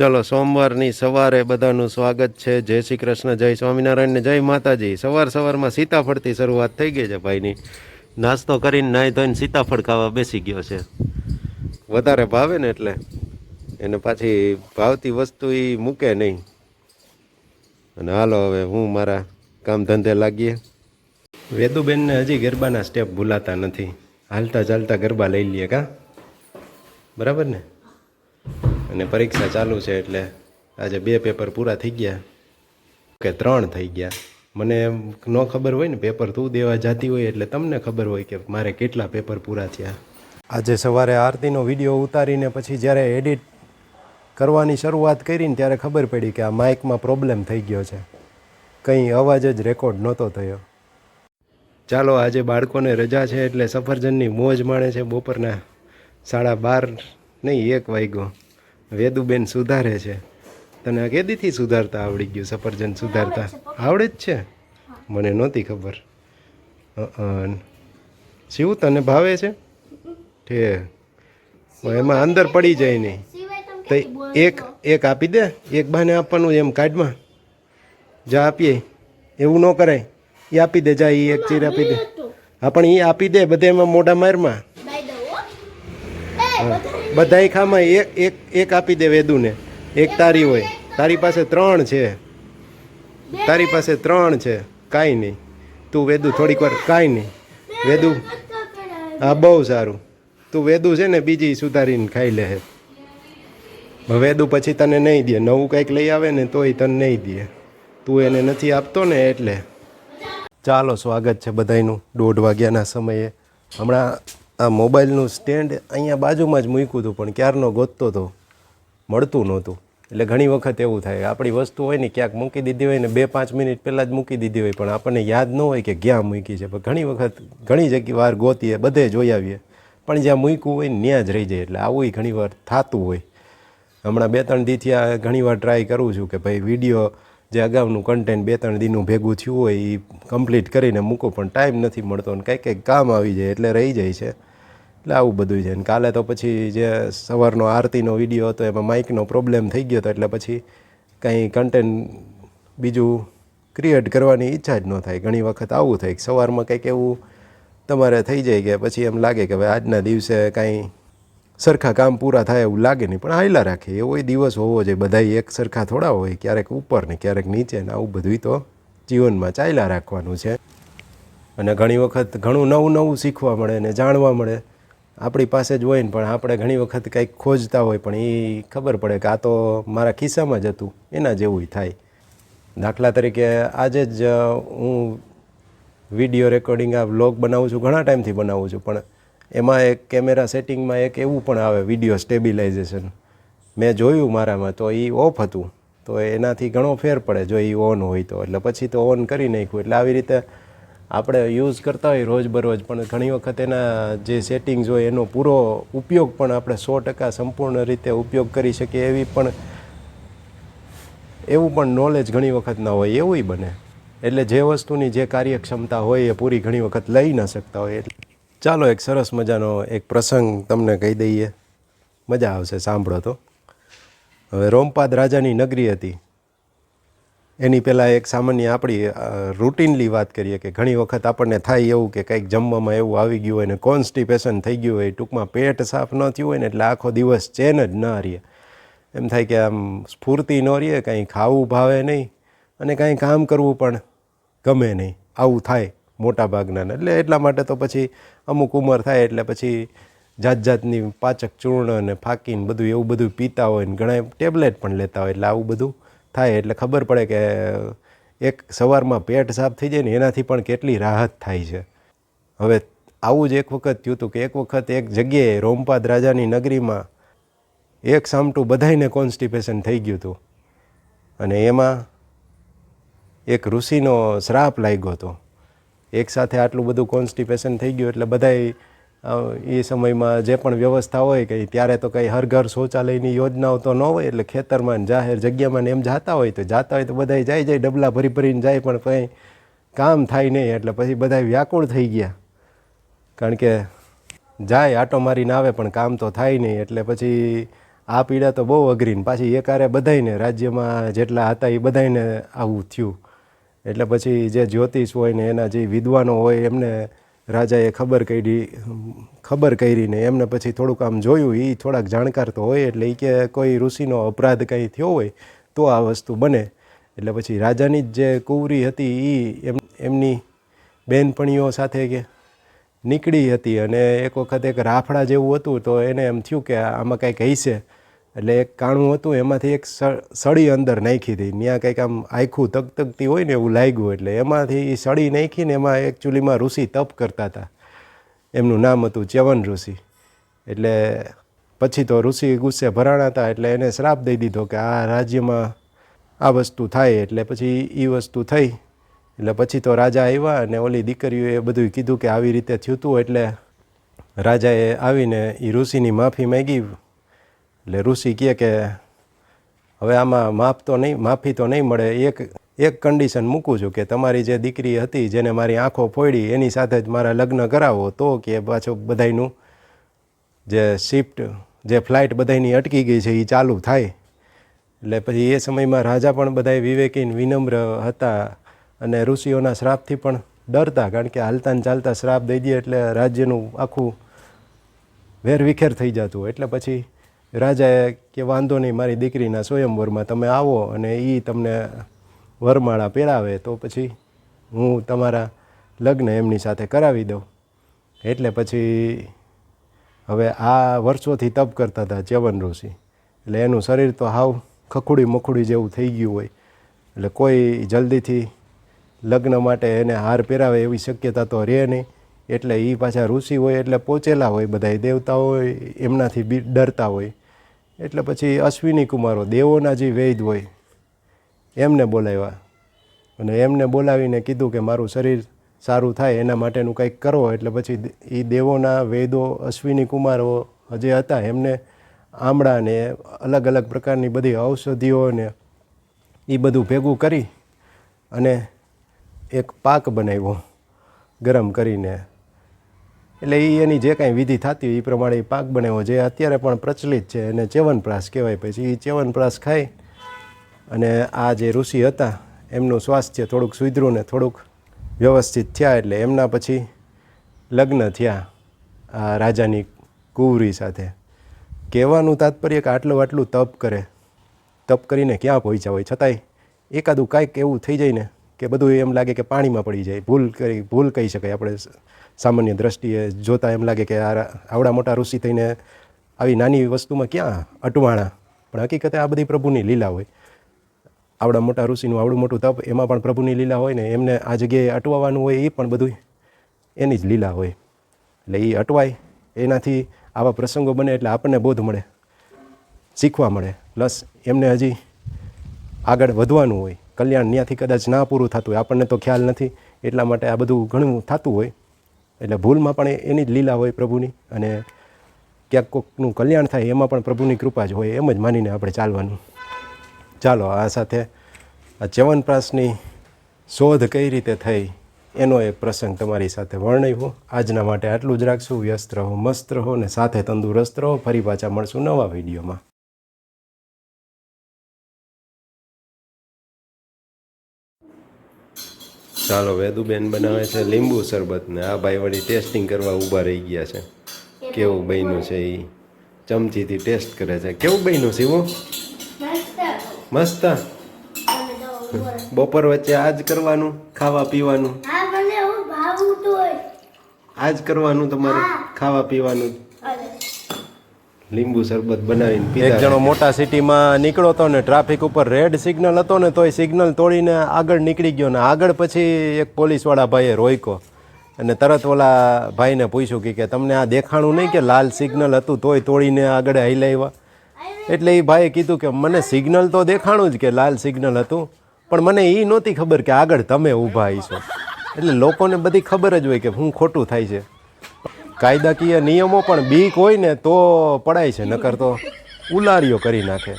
ચલો, સોમવારની સવારે બધાનું સ્વાગત છે. જય શ્રી કૃષ્ણ, જય સ્વામિનારાયણ જય માતાજી. સવાર સવારમાં સીતાફળથી શરૂઆત થઈ ગઈ છે ભાઈની. નાસ્તો કરીને નાહી ધોઈને સીતાફળ ખાવા બેસી ગયો છે. વધારે ભાવે ને એટલે? એને પાછી ભાવતી વસ્તુ એ મૂકે નહીં. અને હાલો, હવે હું મારા કામ ધંધે લાગીએ. વેદુબેનને હજી ગરબાના સ્ટેપ ભૂલાતા નથી. હાલતા ચાલતા ગરબા લઈ લઈએ કા? બરાબર ને? અને પરીક્ષા ચાલુ છે એટલે આજે બે પેપર પૂરા થઈ ગયા કે ત્રણ થઈ ગયા. મને ન ખબર હોય ને, પેપર તું દેવા જતી હોય એટલે તમને ખબર હોય કે મારે કેટલા પેપર પૂરા થયા. આજે સવારે આરતીનો વીડિયો ઉતારીને પછી જ્યારે એડિટ કરવાની શરૂઆત કરીને ત્યારે ખબર પડી કે આ માઇકમાં પ્રોબ્લેમ થઈ ગયો છે. કંઈ અવાજ જ રેકોર્ડ નહોતો થયો. ચાલો, આજે બાળકોને રજા છે એટલે સફરજનની મોજ માણે છે. બપોરના સાડા બાર નહીં, એક વાગ્યો. વેદુબેન સુધારે છે. તને આ કેદીથી સુધારતા આવડી ગયું સફરજન સુધારતા? આવડે જ છે મને નહોતી ખબર. શિવ તને ભાવે છે? ઠે એમાં અંદર પડી જાય નહીં. તો એક એક આપી દે એક બાને આપવાનું એમ કાર્ડમાં. જા આપીએ. એવું ન કરાય. એ આપી દે જા એ એક ચીર આપી દે. હા પણ એ આપી દે બધે એમાં મોઢા મારમાં. બધાય ખામાં એક એક એક આપી દે વેદુને. એક તારી હોય. તારી પાસે ત્રણ છે. તારી પાસે ત્રણ છે. કાંઈ નહીં. તું વેદુ થોડીક વાર, કાંઈ નહીં. વેદુ, હા, બહુ સારું. તું વેદુ છે ને, બીજી સુધારીને ખાઈ લે વેદુ પછી તને નહીં દે. નવું કંઈક લઈ આવે ને, તોય તને નહીં દે. તું એને નથી આપતો ને, એટલે. ચાલો, સ્વાગત છે બધાયનું. દોઢ વાગ્યાના સમયે. હમણાં આ મોબાઈલનું સ્ટેન્ડ અહીંયા બાજુમાં જ મૂક્યું હતું, પણ ક્યારનો ગોતતો હતો મળતું નહોતું. એટલે ઘણી વખત એવું થાય, આપણી વસ્તુ હોય ને ક્યાંક મૂકી દીધી હોય ને બે પાંચ મિનિટ પહેલાં જ મૂકી દીધી હોય, પણ આપણને યાદ ન હોય કે ક્યાં મૂકી છે. પણ ઘણી વખત ઘણી જગ્યા વાર ગોતીએ, બધે જોઈ આવીએ. પણ જ્યાં મૂક્યું હોય ત્યાં જ રહી જાય, એટલે આવું ઘણી વાર થતું હોય. હમણાં બે ત્રણ દીથી આ ઘણી વાર ટ્રાય કરું છું કે ભાઈ વીડિયો જે અગાઉનું કન્ટેન્ટ બે ત્રણ દીનું ભેગું થયું હોય એ કમ્પ્લીટ કરીને મૂકો, પણ ટાઈમ નથી મળતો અને કંઈક કંઈક કામ આવી જાય, એટલે રહી જાય છે. એટલે આવું બધું છે. અને કાલે તો પછી જે સવારનો આરતીનો વીડિયો હતો, એમાં માઇકનો પ્રોબ્લેમ થઈ ગયો હતો એટલે પછી કંઈ કન્ટેન્ટ બીજું ક્રિએટ કરવાની ઈચ્છા જ ન થાય. ઘણી વખત આવું થાય સવારમાં કંઈક એવું તમારે થઈ જાય કે પછી એમ લાગે કે ભાઈ આજના દિવસે કાંઈ સરખા કામ પૂરા થાય એવું લાગે નહીં. પણ હાયલા રાખે. એવો દિવસ હોવો જોઈએ. બધા એક સરખા થોડા હોય, ક્યારેક ઉપર ને ક્યારેક નીચે ને આવું બધું તો જીવનમાં ચાલ્યા રાખવાનું છે. અને ઘણી વખત ઘણું નવું નવું શીખવા મળે ને જાણવા મળે. આપણી પાસે જ હોય ને, પણ આપણે ઘણી વખત કંઈક ખોજતા હોય, પણ એ ખબર પડે કે આ તો મારા ખિસ્સામાં જ હતું, એના જેવું થાય. દાખલા તરીકે આજે જ હું વીડિયો રેકોર્ડિંગ આ વ્લોગ બનાવું છું, ઘણા ટાઈમથી બનાવું છું, પણ એમાં એક કેમેરા સેટિંગમાં એક એવું પણ આવે, વીડિયો સ્ટેબિલાઇઝેશન. મેં જોયું મારામાં, તો એ ઓફ હતું. તો એનાથી ઘણો ફેર પડે, જો એ ઓન હોય તો. એટલે પછી તો ઓન કરી નાખ્યું. એટલે આવી રીતે આપણે યુઝ કરતા હોય રોજબરોજ, પણ ઘણી વખત એના જે સેટિંગ્સ હોય એનો પૂરો ઉપયોગ પણ આપણે સો ટકા સંપૂર્ણ રીતે ઉપયોગ કરી શકીએ એવી પણ, એવું પણ નોલેજ ઘણી વખત ના હોય, એવું બને. એટલે જે વસ્તુની જે કાર્યક્ષમતા હોય એ પૂરી ઘણી વખત લઈ ન શકતા હોય. એટલે ચાલો એક સરસ મજાનો એક પ્રસંગ તમને કહી દઈએ. મજા આવશે, સાંભળો તો. હવે રોમપાદ રાજાની નગરી હતી. એની પહેલાં એક સામાન્ય આપણી રૂટીનલી વાત કરીએ કે ઘણી વખત આપણને થાય એવું કે કંઈક જમવામાં એવું આવી ગયું હોય ને કોન્સ્ટિપેશન થઈ ગયું હોય, ટૂંકમાં પેટ સાફ ન થયું હોય ને એટલે આખો દિવસ ચેન જ ન રહીએ એમ થાય કે આમ સ્ફૂર્તિ ન રહીએ કાંઈ ખાવું ભાવે નહીં અને કાંઈ કામ કરવું પણ ગમે નહીં. આવું થાય મોટા ભાગના એટલે એટલા માટે તો પછી અમુક ઉંમર થાય એટલે પછી જાત જાતની પાચક ચૂર્ણ અને ફાકીને બધું એવું બધું પીતા હોય ને ઘણા ટેબ્લેટ પણ લેતા હોય એટલે આવું બધું થાય એટલે ખબર પડે કે એક સવારમાં પેટ સાફ થઈ જાય ને એનાથી પણ કેટલી રાહત થાય છે. હવે આવું જ એક વખત થયું હતું કે એક વખત એક જગ્યાએ રોમપાદ રાજાની નગરીમાં એક સામટું બધાયને કોન્સ્ટિપેશન થઈ ગયું હતું. અને એમાં એક ઋષિનો શ્રાપ લાગ્યો હતો. એક સાથે આટલું બધું કોન્સ્ટિપેશન થઈ ગયું એટલે બધાય એ સમયમાં જે પણ વ્યવસ્થા હોય કે ત્યારે તો કંઈ હર ઘર શૌચાલયની યોજનાઓ તો ન હોય, એટલે ખેતરમાં જાહેર જગ્યામાં એમ જાતા હોય તો જાતા હોય તો બધાય જાય જાય, ડબલા ભરી ભરીને જાય, પણ કંઈ કામ થાય નહીં, એટલે પછી બધા વ્યાકુળ થઈ ગયા. કારણ કે જાય આટો મારીને આવે, પણ કામ તો થાય નહીં, એટલે પછી આ પીડા તો બહુ અઘરીને પાછી એકારે બધાયને, રાજ્યમાં જેટલા હતા એ બધાયને આવું થયું. એટલે પછી જે જ્યોતિષ હોય ને એના જે વિદ્વાનો હોય એમને રાજાએ ખબર કરી ખબર કરીને એમને પછી થોડુંક આમ જોયું એ થોડાક જાણકાર તો હોય, એટલે એ કે કોઈ ઋષિનો અપરાધ કંઈ થયો હોય, તો આ વસ્તુ બને. એટલે પછી રાજાની જ કુંવરી હતી એ એમ, એમની બહેનપણીઓ સાથે કે નીકળી હતી, અને એક વખત એક રાફડા જેવું હતું, તો એને એમ થયું કે આમાં કંઈક હશે એટલે એક કાણું હતું, એમાંથી એક સળી અંદર નાખી હતી. ત્યાં કંઈક આમ આખું તકતકતી હોય ને એવું લાગ્યું. એટલે એમાંથી એ સળી નાખીને એમાં એકચ્યુઅલીમાં ઋષિ તપ કરતા હતા. એમનું નામ હતું ચ્યવન ઋષિ. એટલે પછી તો ઋષિ ગુસ્સે ભરાણા હતા, એટલે એને શ્રાપ દઈ દીધો કે આ રાજ્યમાં આ વસ્તુ થાય. એટલે પછી એ વસ્તુ થઈ. એટલે પછી તો રાજા આવ્યા અને ઓલી દીકરીઓએ બધું કીધું કે આવી રીતે થયું હતું એટલે રાજાએ આવીને એ ઋષિની માફી માંગી. એટલે ઋષિ કહે કે, હવે આમાં માફ તો નહીં, માફી તો નહીં મળે. એક એક કન્ડિશન મૂકું છું કે તમારી જે દીકરી હતી, જેને મારી આંખો ફોડી, એની સાથે જ મારા લગ્ન કરાવો. તો કે પાછું બધાયનું જે શિફ્ટ જે ફ્લાઇટ બધાયની અટકી ગઈ છે એ ચાલુ થાય. એટલે પછી એ સમયમાં રાજા પણ બધાય વિવેકીન વિનમ્ર હતા અને ઋષિઓના શ્રાપથી પણ ડરતા, કારણ કે હાલતા ને ચાલતા શ્રાપ દઈ દે એટલે રાજ્યનું આખું વેરવિખેર થઈ જતું એટલે પછી રાજાએ કે વાંધો નહીં, મારી દીકરીના સ્વયંવરમાં તમે આવો અને એ તમને વરમાળા પહેરાવે, તો પછી હું તમારા લગ્ન એમની સાથે કરાવી દઉં. એટલે પછી હવે આ વર્ષોથી તપ કરતા હતા ચ્યવન ઋષિ. એટલે એનું શરીર તો હાવ ખખુડી મખુડી જેવું થઈ ગયું હોય. એટલે કોઈ જલ્દીથી લગ્ન માટે એને હાર પહેરાવે એવી શક્યતા તો રહે નહીં. એટલે એ પાછા ઋષિ હોય, એટલે પહોંચેલા હોય બધા હોય એમનાથી બી ડરતા હોય. એટલે પછી અશ્વિની કુમારો, દેવોના જે વૈદ હોય, એમને બોલાવ્યા. અને એમને બોલાવીને કીધું કે મારું શરીર સારું થાય, એના માટેનું કંઈક કરો. એટલે પછી એ દેવોના વેદો, અશ્વિની કુમારો જે હતા, એમને આમળાને અલગ અલગ પ્રકારની બધી ઔષધિઓને એ બધું ભેગું કરી અને એક પાક બનાવ્યો ગરમ કરીને. એટલે એ એની જે કાંઈ વિધિ થતી હોય એ પ્રમાણે એ પાક બનાવ્યો જે અત્યારે પણ પ્રચલિત છે એને ચ્યવનપ્રાશ કહેવાય પછી. એ ચ્યવનપ્રાશ ખાઈ અને આ જે ઋષિ હતા, એમનું સ્વાસ્થ્ય થોડુંક સુધર્યું ને થોડુંક વ્યવસ્થિત થયા એટલે એમના પછી લગ્ન થયા આ રાજાની કુંવરી સાથે. કહેવાનું તાત્પર્ય કે આટલું આટલું તપ કરે. તપ કરીને ક્યાં પહોંચ્યા હોય? છતાંય એકાદું કાંઈક એવું થઈ જાય ને કે બધું એમ લાગે કે પાણીમાં પડી જાય. ભૂલ કરી, ભૂલ કહી શકાય. આપણે સામાન્ય દ્રષ્ટિએ જોતાં એમ લાગે કે આ આવડા મોટા ઋષિ થઈને આવી નાની વસ્તુમાં ક્યાં અટવાણા? પણ હકીકતે આ બધી પ્રભુની લીલા હોય. આવડા મોટા ઋષિનું આવડું મોટું તપ, એમાં પણ પ્રભુની લીલા હોય ને, એમને આ જગ્યાએ અટવાવાનું હોય એ પણ બધું એની જ લીલા હોય. એટલે એ અટવાય, એનાથી આવા પ્રસંગો બને એટલે આપણને બોધ મળે, શીખવા મળે. પ્લસ એમને હજી આગળ વધવાનું હોય. કલ્યાણ ત્યાંથી કદાચ ના પૂરું થતું હોય. આપણને તો ખ્યાલ નથી. એટલા માટે આ બધું ઘણું થતું હોય. એટલે ભૂલમાં પણ એની જ લીલા હોય પ્રભુની અને ક્યાંક કોકનું કલ્યાણ થાય એમાં પણ પ્રભુની કૃપા જ હોય એમ જ માનીને આપણે ચાલવાનું. ચાલો, આ સાથે આ ચ્યવનપ્રાસની શોધ કઈ રીતે થઈ એનો એક પ્રસંગ તમારી સાથે વર્ણવ્યો. આજના માટે આટલું જ રાખશું. વ્યસ્ત રહો, મસ્ત રહો ને સાથે તંદુરસ્ત રહો. ફરી પાછા મળશું નવા વિડીયોમાં. ચાલો વેદુબેન બનાવે છે લીંબુ શરબત ને આ ભાઈ વળી ટેસ્ટિંગ કરવા ઊભા રહી ગયા છે. કેવું? બન્યું છે એ ચમચીથી ટેસ્ટ કરે છે. કેવું બન્યું છે એવું મસ્ત? બપોર વચ્ચે આજ કરવાનું ખાવા પીવાનું? આજ કરવાનું તમારે ખાવા પીવાનું? લીંબુ શરબત બનાવીને પીધા એક જણો મોટા સિટીમાં નીકળો તો ને ટ્રાફિક ઉપર રેડ સિગ્નલ હતો ને તોય સિગ્નલ તોડીને આગળ નીકળી ગયો ને આગળ પછી એક પોલીસવાળા ભાઈએ રોક્યો. અને તરત ઓલા ભાઈને પૂછ્યું કે તમને આ દેખાણું નહીં કે લાલ સિગ્નલ હતું તોય તોડીને આગળ હાઈલાવ્યા એટલે એ ભાઈએ કીધું કે મને સિગ્નલ તો દેખાણું જ કે લાલ સિગ્નલ હતું પણ મને એ નહોતી ખબર કે આગળ તમે ઊભા છો. એટલે લોકોને બધી ખબર જ હોય કે હું ખોટું થાય છે. કાયદાકીય નિયમો પણ બીક હોય ને તો પડાય છે નકર તો ઉલારીઓ કરી નાખે.